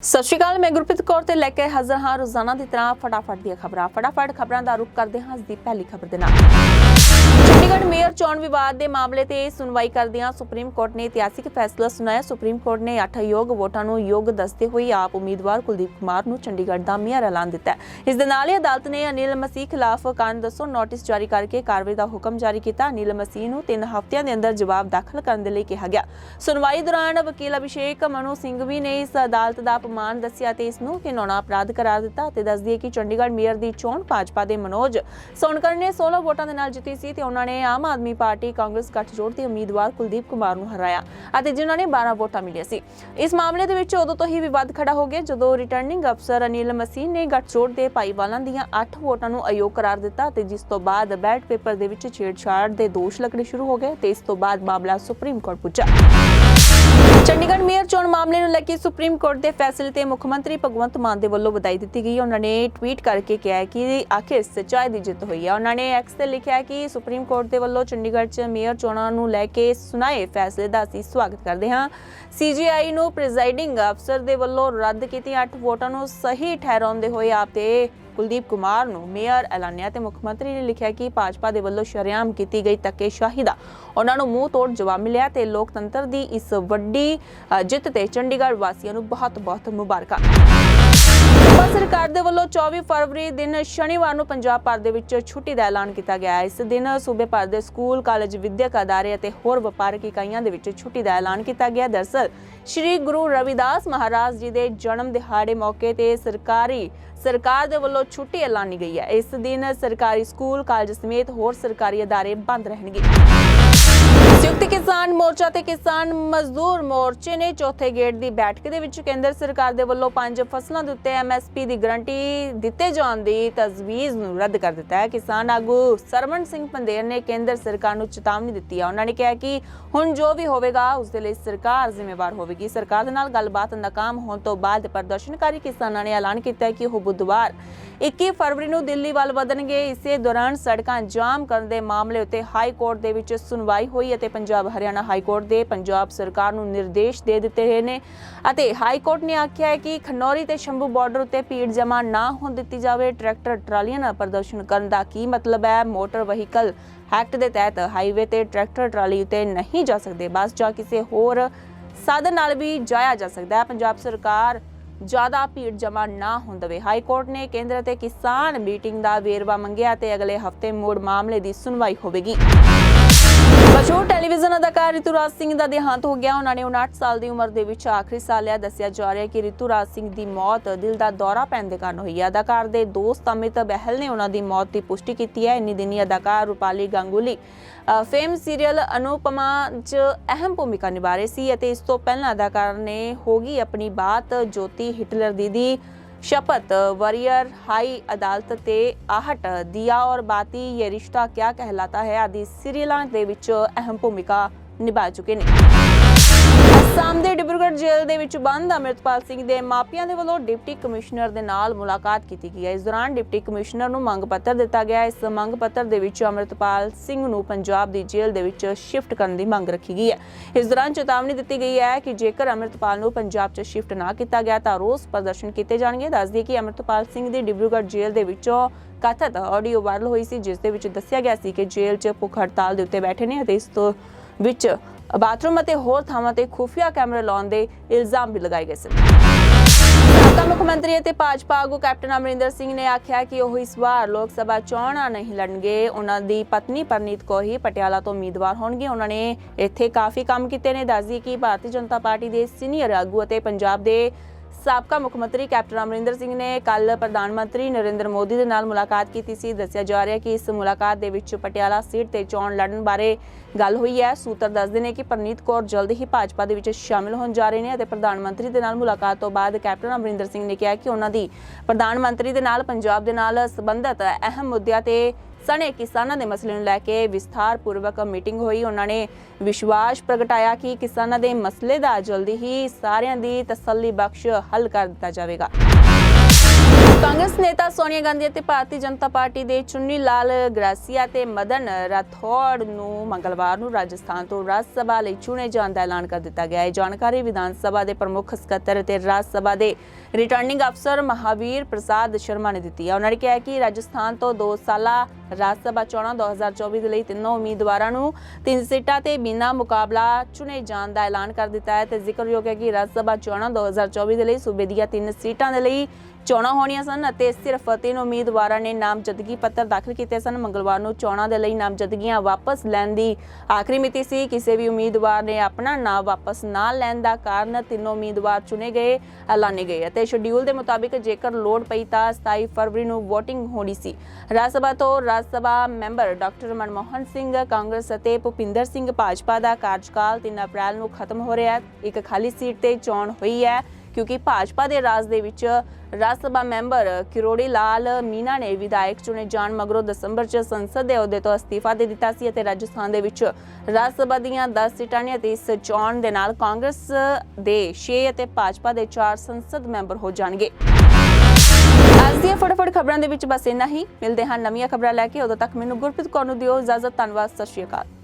ਸਤਿ ਸ਼੍ਰੀ ਅਕਾਲ, ਮੈਂ ਗੁਰਪ੍ਰੀਤ ਕੌਰ ਤੇ ਲੈ ਕੇ ਹਾਜ਼ਰ ਹਾਂ ਰੋਜ਼ਾਨਾ ਦੀ ਤਰ੍ਹਾਂ ਫਟਾਫਟ ਦੀਆਂ ਖਬਰਾਂ। ਫਟਾਫਟ ਖਬਰਾਂ ਦਾ ਰੁਖ ਕਰਦੇ ਹਾਂ ਅੱਜ ਦੀ ਪਹਿਲੀ ਖਬਰ ਦੇ ਨਾਲ। ਚੰਡੀਗੜ੍ਹ ਮੇਅਰ ਚੋਣ ਵਿਵਾਦ ਦੇ ਮਾਮਲੇ ਤੇ ਸੁਣਵਾਈ ਕਰਦਿਆਂ ਸੁਪਰੀਮ ਕੋਰਟ ਨੇ ਇਤਿਹਾਸਿਕ ਫੈਸਲਾ ਸੁਣਾਇਆ। ਸੁਪਰੀਮ ਕੋਰਟ ਨੇ 8 ਯੋਗ ਵੋਟਾਂ ਨੂੰ ਯੋਗ ਦੱਸਦੇ ਹੋਏ ਆਪ ਉਮੀਦਵਾਰ ਕੁਲਦੀਪ ਕੁਮਾਰ ਨੂੰ ਚੰਡੀਗੜ੍ਹ ਦਾ ਮੇਅਰ ਐਲਾਨ ਦਿੱਤਾ ਇਸ ਦੇ ਨਾਲ ਹੀ ਅਦਾਲਤ ਨੇ ਅਨਿਲ ਮਸੀਹ ਖਿਲਾਫ ਕਾਰਨ ਦੱਸੋ ਨੋਟਿਸ ਜਾਰੀ ਕਰਕੇ ਕਾਰਵਾਈ ਦਾ ਹੁਕਮ ਜਾਰੀ ਕੀਤਾ। ਅਨਿਲ ਮਸੀਹ ਨੂੰ 3 ਹਫ਼ਤਿਆਂ ਦੇ ਅੰਦਰ ਜਵਾਬ ਦਾਖਲ ਕਰਨ ਦੇ ਲਈ ਕਿਹਾ ਗਿਆ। ਸੁਣਵਾਈ ਦੌਰਾਨ ਵਕੀਲ ਅਭਿਸ਼ੇਕ ਮਨੂ ਸਿੰਘਵੀ ਨੇ ਇਸ ਅਦਾਲਤ ਦਾ ਅਪਮਾਨ ਦੱਸਿਆ ਤੇ ਇਸ ਨੂੰ ਘਿਨੌਣਾ ਅਪਰਾਧ ਕਰਾਰ ਦਿੱਤਾ ਤੇ ਦੱਸਦੀ ਹੈ ਕਿ ਚੰਡੀਗੜ੍ਹ ਮੇਅਰ ਦੀ ਚੋਣ ਭਾਜਪਾ ਦੇ ਮਨੋਜ ਸੋਨਕਰ ਨੇ 16 ਵੋਟਾਂ ਦੇ ਨਾਲ ਜਿੱਤੀ ਸੀ ਤੇ ਉਹਨਾਂ ਨੇ ਆਮ ਆਦਮੀ ਪਾਰਟੀ ਕਾਂਗਰਸ ਗੱਠਜੋੜ ਦੇ ਉਮੀਦਵਾਰ ਕੁਲਦੀਪ ਕੁਮਾਰ ਨੂੰ ਹਰਾਇਆ ਅਤੇ ਜਿਨ੍ਹਾਂ ਨੇ 12 ਵੋਟਾਂ ਮਿਲੀਆਂ ਸੀ। ਇਸ ਮਾਮਲੇ ਦੇ ਵਿੱਚ ਉਦੋਂ ਤੋਂ ਹੀ ਵਿਵਾਦ ਖੜਾ ਹੋ ਗਿਆ, ਜਦੋਂ ਰਿਟਰਨਿੰਗ ਅਫਸਰ ਅਨਿਲ ਮਸੀਹ ਨੇ ਗੱਠਜੋੜ ਦੇ ਭਾਈਵਾਲਾਂ ਦੀਆਂ 8 ਵੋਟਾਂ ਨੂੰ ਅਯੋਗ ਕਰਾਰ ਦਿੱਤਾ ਤੇ ਜਿਸ ਤੋਂ ਬਾਅਦ ਬੈਲਟ ਪੇਪਰ ਦੇ ਵਿੱਚ ਛੇੜਛਾੜ ਦੇ ਦੋਸ਼ ਲੱਗਣੇ ਸ਼ੁਰੂ ਹੋ ਗਏ ਤੇ ਇਸ ਤੋਂ ਬਾਅਦ ਮਾਮਲਾ ਸੁਪਰੀਮ ਕੋਰਟ ਪੁੱਜਾ। ਚੰਡੀਗੜ੍ਹ ਕੇ ਸੁਪਰੀਮ ਕੋਰਟ ਦੇ ਫੈਸਲੇ ਤੇ ਮੁੱਖ ਮੰਤਰੀ ਭਗਵੰਤ ਮਾਨ ਦੇ ਵੱਲੋਂ ਵਧਾਈ ਦਿੱਤੀ ਗਈ। ਉਹਨਾਂ ਨੇ ਟਵੀਟ ਕਰਕੇ ਕਿਹਾ ਕਿ ਆਖਿਰ ਸੱਚਾਈ ਦੀ ਜਿੱਤ ਹੋਈ ਹੈ ਉਹਨਾਂ ਨੇ ਐਕਸ ਤੇ ਲਿਖਿਆ ਕਿ ਸੁਪਰੀਮ ਕੋਰਟ ਦੇ ਵੱਲੋਂ ਚੰਡੀਗੜ੍ਹ 'ਚ ਮੇਅਰ ਚੋਣਾਂ ਨੂੰ ਲੈ ਕੇ ਸੁਣਾਏ ਫੈਸਲੇ ਦਾ ਅਸੀਂ ਸਵਾਗਤ ਕਰਦੇ ਹਾਂ। ਸੀਜੀਆਈ ਨੂੰ ਪ੍ਰੈਜ਼ਾਈਡਿੰਗ ਅਫਸਰ ਦੇ ਵੱਲੋਂ ਰੱਦ ਕੀਤੀਆਂ 8 ਵੋਟਾਂ ਨੂੰ ਸਹੀ ਠਹਿਰਾਉਂਦੇ ਹੋਏ ਆਪ ਤੇ ਕੁਲਦੀਪ ਕੁਮਾਰ ਨੂੰ ਮੇਅਰ ਐਲਾਨਿਆ ਤੇ ਮੁੱਖ ਮੰਤਰੀ ਨੇ ਲਿਖਿਆ ਕਿ ਭਾਜਪਾ ਦੇ ਵੱਲੋਂ ਸ਼ਰੇਆਮ ਕੀਤੀ ਗਈ ਧੱਕੇਸ਼ਾਹੀ ਦਾ ਉਹਨਾਂ ਨੂੰ ਮੂੰਹ ਤੋੜ ਜਵਾਬ ਮਿਲਿਆ ਤੇ ਲੋਕਤੰਤਰ ਦੀ ਇਸ ਵੱਡੀ ਜਿੱਤ ਤੇ ਚੰਡੀਗੜ੍ਹ ਵਾਸੀਆਂ ਨੂੰ ਬਹੁਤ-ਬਹੁਤ ਮੁਬਾਰਕਾਂ। ਸੂਬਾ ਸਰਕਾਰ ਦੇ ਵੱਲੋਂ 24 ਫਰਵਰੀ ਦਿਨ ਸ਼ਨੀਵਾਰ ਨੂੰ ਪੰਜਾਬ ਭਰ ਦੇ ਵਿੱਚ ਛੁੱਟੀ ਦਾ ਐਲਾਨ ਕੀਤਾ ਗਿਆ ਹੈ। ਇਸ ਦਿਨ ਸੂਬੇ ਭਰ ਦੇ ਸਕੂਲ, ਕਾਲਜ, ਵਿਦਿਅਕ ਅਦਾਰੇ ਅਤੇ ਹੋਰ ਵਪਾਰਕ ਇਕਾਈਆਂ ਦੇ ਵਿੱਚ ਛੁੱਟੀ ਦਾ ਐਲਾਨ ਕੀਤਾ ਗਿਆ। ਦਰਸਲ, ਸ੍ਰੀ ਗੁਰੂ ਰਵਿਦਾਸ ਮਹਾਰਾਜ ਜੀ ਦੇ ਜਨਮ ਦਿਹਾੜੇ ਮੌਕੇ ਤੇ ਸਰਕਾਰੀ ਸਰਕਾਰ ਦੇ ਵੱਲੋਂ ਛੁੱਟੀ ਐਲਾਨੀ ਗਈ ਹੈ। ਇਸ ਦਿਨ ਸਰਕਾਰੀ ਸਕੂਲ, ਕਾਲਜ ਸਮੇਤ ਹੋਰ ਸਰਕਾਰੀ ਅਦਾਰੇ ਬੰਦ ਰਹਿਣਗੇ। ਸੰਯੁਕਤ ਕਿਸਾਨ ਮੋਰਚਾ ਤੇ ਕਿਸਾਨ ਮਜ਼ਦੂਰ ਮੋਰਚੇ ਨੇ ਚੌਥੇ ਗੇੜ ਦੀ ਬੈਠਕ ਦੇ ਵਿੱਚ ਕੇਂਦਰ ਸਰਕਾਰ ਦੇ ਵੱਲੋਂ ਪੰਜ ਫਸਲਾਂ ਦੇ ਉੱਤੇ ਐਮਐਸਪੀ ਦੀ ਗਰੰਟੀ ਦਿੱਤੇ ਜਾਣ ਦੀ ਤਜਵੀਜ਼ ਨੂੰ ਰੱਦ ਕਰ ਦਿੱਤਾ ਹੈ। ਕਿਸਾਨ ਆਗੂ ਸਰਵਣ ਸਿੰਘ ਪੰਦੇਰ ਨੇ ਕੇਂਦਰ ਸਰਕਾਰ ਨੂੰ ਚੇਤਾਵਨੀ ਦਿੱਤੀ ਹੈ। ਉਹਨਾਂ ਨੇ ਕਿਹਾ ਕਿ ਹੁਣ ਜੋ ਵੀ ਹੋਵੇਗਾ, ਉਸ ਦੇ ਲਈ ਸਰਕਾਰ ਜ਼ਿੰਮੇਵਾਰ ਹੋਵੇਗੀ। ਸਰਕਾਰ ਦੇ ਨਾਲ ਗੱਲਬਾਤ ਨਾਕਾਮ ਹੋਣ ਤੋਂ ਬਾਅਦ ਪ੍ਰਦਰਸ਼ਨਕਾਰੀ ਕਿਸਾਨਾਂ ਨੇ ਐਲਾਨ ਕੀਤਾ ਕਿ ਉਹ ਬੁੱਧਵਾਰ 21 ਫਰਵਰੀ ਨੂੰ ਦਿੱਲੀ ਵੱਲ ਵਧਣਗੇ। ਇਸੇ ਦੌਰਾਨ ਸੜਕਾਂ ਜਾਮ ਕਰਨ ਦੇ ਮਾਮਲੇ ਉੱਤੇ ਹਾਈ ਕੋਰਟ ਦੇ ਵਿੱਚ ਸੁਣਵਾਈ ਹੋਈ ਅਤੇ ਪੰਜਾਬ ਹਰਿਆਣਾ ਹਾਈ ਕੋਰਟ ਦੇ ਪੰਜਾਬ ਸਰਕਾਰ ਨੂੰ ਨਿਰਦੇਸ਼ ਦੇ ਦਿੱਤੇ ਗਏ ਨੇ ਅਤੇ ਹਾਈ ਕੋਰਟ ਨੇ ਆਖਿਆ ਹੈ ਕਿ ਖਨੌਰੀ ਤੇ ਸ਼ੰਭੂ ਬਾਰਡਰ ਉੱਤੇ ਭੀੜ ਜਮਾ ਨਾ ਹੋਣ ਦਿੱਤੀ ਜਾਵੇ, ਟਰੈਕਟਰ, ਟਰਾਲੀਆਂ ਨਾਲ ਪ੍ਰਦਰਸ਼ਨ ਕਰਨ ਦਾ ਕੀ ਮਤਲਬ ਹੈ? ਮੋਟਰ ਵਹੀਕਲ ਐਕਟ ਦੇ ਤਹਿਤ ਹਾਈਵੇ ਤੇ ਟਰੈਕਟਰ, ਟਰਾਲੀ ਉੱਤੇ ਨਹੀਂ ਜਾ ਸਕਦੇ, ਬਸ ਜਾਂ ਕਿਸੇ ਹੋਰ ਸਾਧਨ ਨਾਲ ਵੀ ਜਾਇਆ ਜਾ ਸਕਦਾ ਹੈ। ਪੰਜਾਬ ਸਰਕਾਰ ਜ਼ਿਆਦਾ ਭੀੜ ਜਮਾ ਨਾ ਹੋਣ ਦੇਵੇ। ਹਾਈ ਕੋਰਟ ਨੇ ਕੇਂਦਰ ਤੇ ਕਿਸਾਨ ਮੀਟਿੰਗ ਦਾ ਵੇਰਵਾ ਮੰਗਿਆ ਤੇ ਅਗਲੇ ਹਫ਼ਤੇ ਮੋੜ ਮਾਮਲੇ ਦੀ ਸੁਣਵਾਈ ਹੋਵੇਗੀ। ਮਸ਼ਹੂਰ ਟੈਲੀਵਿਜ਼ਨ ਅਦਾਕਾਰ ਰਿਤੂਰਾਜ ਸਿੰਘ ਦਾ ਦੇਹਾਂਤ ਹੋ ਗਿਆ। ਉਹਨਾਂ ਨੇ 59 ਸਾਲ ਦੀ ਉਮਰ ਦੇ ਵਿੱਚ ਆਖਰੀ ਸਾਲ ਲਿਆ। ਦੱਸਿਆ ਜਾ ਰਿਹਾ ਹੈ ਕਿ ਰਿਤੂਰਾਜ ਸਿੰਘ ਦੀ ਮੌਤ ਦਿਲ ਦਾ ਦੌਰਾ ਪੈਣ ਦੇ ਕਾਰਨ ਹੋਈ ਹੈ। ਅਦਾਕਾਰ ਦੇ ਦੋਸਤ ਅਮਿਤ ਬਹਿਲ ਨੇ ਉਹਨਾਂ ਦੀ ਮੌਤ ਦੀ ਪੁਸ਼ਟੀ ਕੀਤੀ ਹੈ। ਇੰਨੀ ਦਿਨੀ ਅਦਾਕਾਰ ਰੂਪਾਲੀ ਗੰਗੂਲੀ ਫੇਮ ਸੀਰੀਅਲ ਅਨੁਪਮਾ 'ਚ ਅਹਿਮ ਭੂਮਿਕਾ ਨਿਭਾ ਰਹੇ ਸੀ ਅਤੇ ਇਸ ਤੋਂ ਪਹਿਲਾਂ ਅਦਾਕਾਰ ਨੇ ਹੋਗੀ ਆਪਣੀ ਬਾਤ ਜੋਤੀ ਹਿਟਲਰ ਦੀ शपथ वरियर हाई अदालत ਤੇ ਆਹਟ ਦਿਆ ਔਰ ਬਾਤੀ ਇਹ ਰਿਸ਼ਤਾ ਕਿਆ ਕਹਿਲਾਤਾ ਹੈ ਆਦਿ ਸੀਰੀਅਲਾਂ ਦੇ ਵਿੱਚ ਅਹਿਮ ਭੂਮਿਕਾ ਨਿਭਾ ਚੁੱਕੇ ਨੇ ਅਸਾਮ ਦੇ ਡਿਬਰੂਗੜ੍ਹ ਜੇਲ੍ਹ ਦੇ ਵਿੱਚ ਬੰਦ ਅਮਰਿਤਪਾਲ ਸਿੰਘ ਦੇ ਮਾਪਿਆਂ ਦੇ ਵੱਲੋਂ ਡਿਪਟੀ ਕਮਿਸ਼ਨਰ ਦੇ ਨਾਲ ਮੁਲਾਕਾਤ ਕੀਤੀ ਗਈ ਹੈ। ਇਸ ਦੌਰਾਨ ਡਿਪਟੀ ਕਮਿਸ਼ਨਰ ਨੂੰ ਮੰਗ ਪੱਤਰ ਦਿੱਤਾ ਗਿਆ ਇਸ ਮੰਗ ਪੱਤਰ ਦੇ ਵਿੱਚ ਅਮਰਿਤਪਾਲ ਸਿੰਘ ਨੂੰ ਪੰਜਾਬ ਦੀ ਜੇਲ੍ਹ ਦੇ ਵਿੱਚ ਸ਼ਿਫਟ ਕਰਨ ਦੀ ਮੰਗ ਰੱਖੀ ਗਈ ਹੈ। ਇਸ ਦੌਰਾਨ ਚੇਤਾਵਨੀ ਦਿੱਤੀ ਗਈ ਹੈ ਕਿ ਜੇਕਰ ਅਮਰਿਤਪਾਲ ਨੂੰ ਪੰਜਾਬ 'ਚ ਸ਼ਿਫਟ ਨਾ ਕੀਤਾ ਗਿਆ ਤਾਂ ਰੋਸ ਪ੍ਰਦਰਸ਼ਨ ਕੀਤੇ ਜਾਣਗੇ। ਦੱਸ ਦਈਏ ਕਿ ਅਮਰਿਤਪਾਲ ਸਿੰਘ ਦੀ ਡਿਬਰੂਗੜ੍ਹ ਜੇਲ੍ਹ ਦੇ ਵਿੱਚੋਂ ਕਥਿਤ ਆਡੀਓ ਵਾਇਰਲ ਹੋਈ ਸੀ, ਜਿਸ ਦੇ ਵਿੱਚ ਦੱਸਿਆ ਗਿਆ ਸੀ ਕਿ ਜੇਲ੍ਹ 'ਚ ਭੁੱਖ ਹੜਤਾਲ ਦੇ ਉੱਤੇ ਬੈਠੇ ਨੇ ਅਤੇ ਇਸ ਤੋਂ ਵਿੱਚ ਬਾਥਰੂਮ ਅਤੇ ਹੋਰ ਥਾਵਾਂ ਤੇ ਖੁਫੀਆ ਕੈਮਰੇ ਲਾਉਣ ਦੇ ਇਲਜ਼ਾਮ ਵੀ ਲਗਾਏ ਗਏ ਸਨ। ਸਾਬਕਾ ਮੁੱਖ ਮੰਤਰੀ ਅਤੇ ਭਾਜਪਾ ਆਗੂ ਕੈਪਟਨ ਅਮਰਿੰਦਰ ਸਿੰਘ ਨੇ ਆਖਿਆ ਕਿ ਉਹ ਇਸ ਵਾਰ ਲੋਕ ਸਭਾ ਚੋਣਾਂ ਨਹੀਂ ਲੜਨਗੇ। ਉਹਨਾਂ ਦੀ ਪਤਨੀ ਪਰਨੀਤ ਕੌਰ ਹੀ ਪਟਿਆਲਾ ਤੋਂ ਉਮੀਦਵਾਰ ਹੋਣਗੇ ਉਹਨਾਂ ਨੇ ਇੱਥੇ ਕਾਫੀ ਕੰਮ ਕੀਤੇ ਨੇ। ਦੱਸਦੀ ਕਿ ਭਾਰਤੀ ਜਨਤਾ ਪਾਰਟੀ ਦੇ ਸੀਨੀਅਰ ਆਗੂ ਅਤੇ ਪੰਜਾਬ ਦੇ ਸਾਬਕਾ ਮੁੱਖ ਮੰਤਰੀ ਕੈਪਟਨ ਅਮਰਿੰਦਰ ਸਿੰਘ ਨੇ ਕੱਲ ਪ੍ਰਧਾਨ ਮੰਤਰੀ ਨਰਿੰਦਰ ਮੋਦੀ ਦੇ ਨਾਲ ਮੁਲਾਕਾਤ ਕੀਤੀ ਸੀ। ਦੱਸਿਆ ਜਾ ਰਿਹਾ ਕਿ ਇਸ ਮੁਲਾਕਾਤ ਦੇ ਵਿੱਚ ਪਟਿਆਲਾ ਸੀਟ ਤੇ ਚੋਣ ਲੜਨ ਬਾਰੇ ਗੱਲ ਹੋਈ ਹੈ। ਸੂਤਰ ਦੱਸਦੇ ਨੇ ਕਿ ਪਰਨੀਤ ਕੌਰ ਜਲਦ ਹੀ ਭਾਜਪਾ ਦੇ ਵਿੱਚ ਸ਼ਾਮਿਲ ਹੋਣ ਜਾ ਰਹੇ ਨੇ ਅਤੇ ਪ੍ਰਧਾਨ ਮੰਤਰੀ ਦੇ ਨਾਲ ਮੁਲਾਕਾਤ ਤੋਂ ਬਾਅਦ ਕੈਪਟਨ ਅਮਰਿੰਦਰ ਸਿੰਘ ਨੇ ਕਿਹਾ ਕਿ ਉਹਨਾਂ ਦੀ ਪ੍ਰਧਾਨ ਮੰਤਰੀ ਦੇ ਨਾਲ ਪੰਜਾਬ ਦੇ ਨਾਲ ਸੰਬੰਧਿਤ ਅਹਿਮ ਮੁੱਦਿਆਂ ਤੇ ਸਣੇ ਕਿਸਾਨਾਂ ਦੇ ਮਸਲੇ ਨੂੰ ਲੈ ਕੇ ਵਿਸਥਾਰਪੂਰਵਕ ਮੀਟਿੰਗ ਹੋਈ। ਉਹਨਾਂ ਨੇ ਵਿਸ਼ਵਾਸ ਪ੍ਰਗਟਾਇਆ ਕਿ ਕਿਸਾਨਾਂ ਦੇ ਮਸਲੇ ਦਾ ਜਲਦੀ ਹੀ ਸਾਰਿਆਂ ਦੀ ਤਸੱਲੀ ਬਖਸ਼ ਹੱਲ ਕਰ ਦਿੱਤਾ ਜਾਵੇਗਾ। ਕਾਂਗਰਸ ਨੇਤਾ ਸੋਨੀਆ ਗਾਂਧੀ ਅਤੇ ਭਾਰਤੀ ਜਨਤਾ ਪਾਰਟੀ ਦੇ ਚੁੰਨੀ ਲਾਲ ਗ੍ਰਾਸੀਆ ਤੇ ਮਦਨ ਰਾਠੌੜ ਨੂੰ ਮੰਗਲਵਾਰ ਨੂੰ ਰਾਜਸਥਾਨ ਤੋਂ ਰਾਜ ਸਭਾ ਲਈ ਚੁਣੇ ਜਾਣ ਦਾ ਐਲਾਨ ਕਰ ਦਿੱਤਾ ਗਿਆ। ਹੈ ਜਾਣਕਾਰੀ ਵਿਧਾਨ ਸਭਾ ਦੇ ਪ੍ਰਮੁੱਖ ਸਕੱਤਰ ਤੇ ਰਾਜ ਸਭਾ ਦੇ ਰਿਟਰਨਿੰਗ ਅਫਸਰ ਮਹਾਵੀਰ ਪ੍ਰਸਾਦ ਸ਼ਰਮਾ ਨੇ ਦਿੱਤੀ ਹੈ। ਉਹਨਾਂ ਨੇ ਕਿਹਾ ਕਿ ਰਾਜਸਥਾਨ ਤੋਂ 2 ਸਾਲਾ ਰਾਜ ਸਭਾ ਚੋਣਾਂ 2024 ਦੇ ਲਈ ਤਿੰਨੋਂ ਉਮੀਦਵਾਰਾਂ ਨੂੰ ਤਿੰਨ ਸੀਟਾਂ ਤੇ ਬਿਨਾਂ ਮੁਕਾਬਲਾ ਚੁਣੇ ਜਾਣ ਦਾ ਐਲਾਨ ਕਰ ਦਿੱਤਾ ਹੈ ਤੇ ਜ਼ਿਕਰਯੋਗ ਹੈ ਕਿ ਰਾਜ ਸਭਾ ਚੋਣਾਂ 2024 ਦੇ ਲਈ ਸੂਬੇ ਦੀਆਂ ਤਿੰਨ ਸੀਟਾਂ ਦੇ ਲਈ ਚੋਣਾਂ ਹੋਣੀਆਂ ਸਨ ਅਤੇ ਸਿਰਫ ਤਿੰਨ ਉਮੀਦਵਾਰਾਂ ਨੇ ਨਾਮਜ਼ਦਗੀ ਪੱਤਰ ਦਾਖਲ ਕੀਤੇ ਸਨ। ਮੰਗਲਵਾਰ ਨੂੰ ਚੋਣਾਂ ਦੇ ਲਈ ਨਾਮਜ਼ਦਗੀਆਂ ਵਾਪਸ ਲੈਣ ਦੀ ਆਖਰੀ ਮਿਤੀ ਸੀ। ਕਿਸੇ ਵੀ ਉਮੀਦਵਾਰ ਨੇ ਆਪਣਾ ਨਾਮ ਵਾਪਸ ਨਾ ਲੈਣ ਦਾ ਕਾਰਨ ਤਿੰਨੋਂ ਉਮੀਦਵਾਰ ਚੁਣੇ ਗਏ, ਐਲਾਨੇ ਗਏ ਅਤੇ ਸ਼ਡਿਊਲ ਦੇ ਮੁਤਾਬਿਕ ਜੇਕਰ ਲੋੜ ਪਈ ਤਾਂ 27 ਫਰਵਰੀ ਨੂੰ VOTING ਹੋਣੀ ਸੀ। ਰਾਜ ਸਭਾ ਤੋਂ ਰਾਜ ਸਭਾ ਮੈਂਬਰ ਡਾਕਟਰ ਮਨਮੋਹਨ ਸਿੰਘ, ਕਾਂਗਰਸ ਅਤੇ ਭੁਪਿੰਦਰ ਸਿੰਘ ਭਾਜਪਾ ਦਾ ਕਾਰਜਕਾਲ 3 ਅਪ੍ਰੈਲ ਨੂੰ ਖਤਮ ਹੋ ਰਿਹਾ ਹੈ। ਇੱਕ ਖਾਲੀ ਸੀਟ ਤੇ ਚੋਣ ਹੋਈ ਹੈ। ਕਿਉਂਕਿ ਭਾਜਪਾ ਦੇ ਰਾਜ ਦੇ ਵਿੱਚ ਰਾਜ ਸਭਾ ਮੈਂਬਰ ਕਿਰੋੜੀ ਲਾਲ ਮੀਨਾ ਨੇ ਵਿਧਾਇਕ ਚੁਣੇ ਜਾਣ ਮਗਰੋਂ ਦਸੰਬਰ 'ਚ ਸੰਸਦ ਦੇ ਅਹੁਦੇ ਤੋਂ ਅਸਤੀਫਾ ਦੇ ਦਿੱਤਾ ਸੀ ਅਤੇ ਰਾਜਸਥਾਨ ਦੇ ਵਿੱਚ ਰਾਜ ਸਭਾ ਦੀਆਂ 10 ਸੀਟਾਂ ਨੇ ਅਤੇ ਇਸ ਚੋਣ ਦੇ ਨਾਲ ਕਾਂਗਰਸ ਦੇ 6 ਅਤੇ ਭਾਜਪਾ ਦੇ 4 ਸੰਸਦ ਮੈਂਬਰ ਹੋ ਜਾਣਗੇ। ਅੱਜ ਦੀਆਂ ਫਟਾਫਟ ਖਬਰਾਂ ਦੇ ਵਿੱਚ ਬਸ ਇੰਨਾ ਹੀ। ਮਿਲਦੇ ਹਾਂ ਨਵੀਆਂ ਖਬਰਾਂ ਲੈ ਕੇ। ਉਦੋਂ ਤੱਕ ਮੈਨੂੰ ਗੁਰਪ੍ਰੀਤ ਕੌਰ ਨੂੰ ਦਿਓ ਇਜਾਜ਼ਤ। ਧੰਨਵਾਦ। ਸਤਿ ਸ਼੍ਰੀ ਅਕਾਲ।